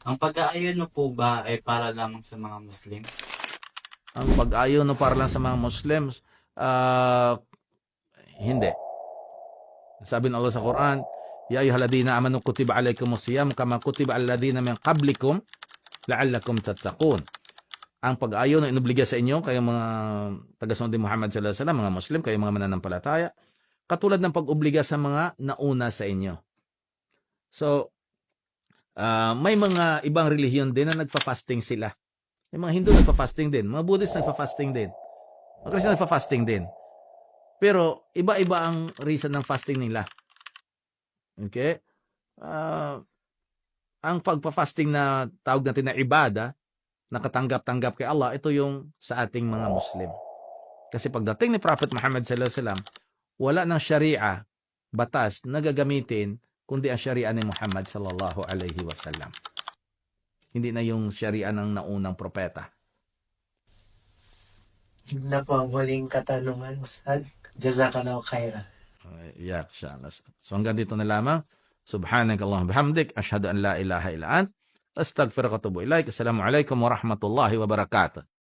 Ang pag-aayon po ba ay para lamang sa mga Muslim? Ang pag-ayaw no para lang sa mga Muslims, ah, hindi. Sabi ng Allah sa Quran, Ya ayyuhalladhina amanu kutiba alaykumus siyam kama kutiba alladhina min qablikum la'allakum tattaqun. Ang pag-ayaw na inubliga sa inyo, kayo mga tagasunod ni Muhammad sallallahu alaihi wasallam, mga Muslim, kayo mga mananampalataya, katulad ng pag-obliga sa mga nauna sa inyo. So, ah, may mga ibang relihiyon din na nagpa-fasting sila. May mga Hindu nagpa-fasting din. Mga Buddhist nagpa-fasting din. Mga Christian nagpa-fasting din. Pero, iba-iba ang reason ng fasting nila. Okay? Ah, ang pagpa-fasting na tawag natin na ibada, nakatanggap-tanggap kay Allah, ito yung sa ating mga Muslim. Kasi pagdating ni Prophet Muhammad sallallahu alaihi wasallam, wala ng sharia, batas na gagamitin kundi ang sharia ni Muhammad sallallahu alaihi wasallam. Hindi na yung sharia ng naunang propeta. Yun na po ang huling katanungan, Ustad. Jazakallahu khairan. Yeah, inshallah. So hanggang dito na lamang. Subhanakallahumma bihamdik ashhadu an la ilaha illa ant astaghfiruka wa atubu ilaik. Assalamu alaikum warahmatullahi wabarakatuh.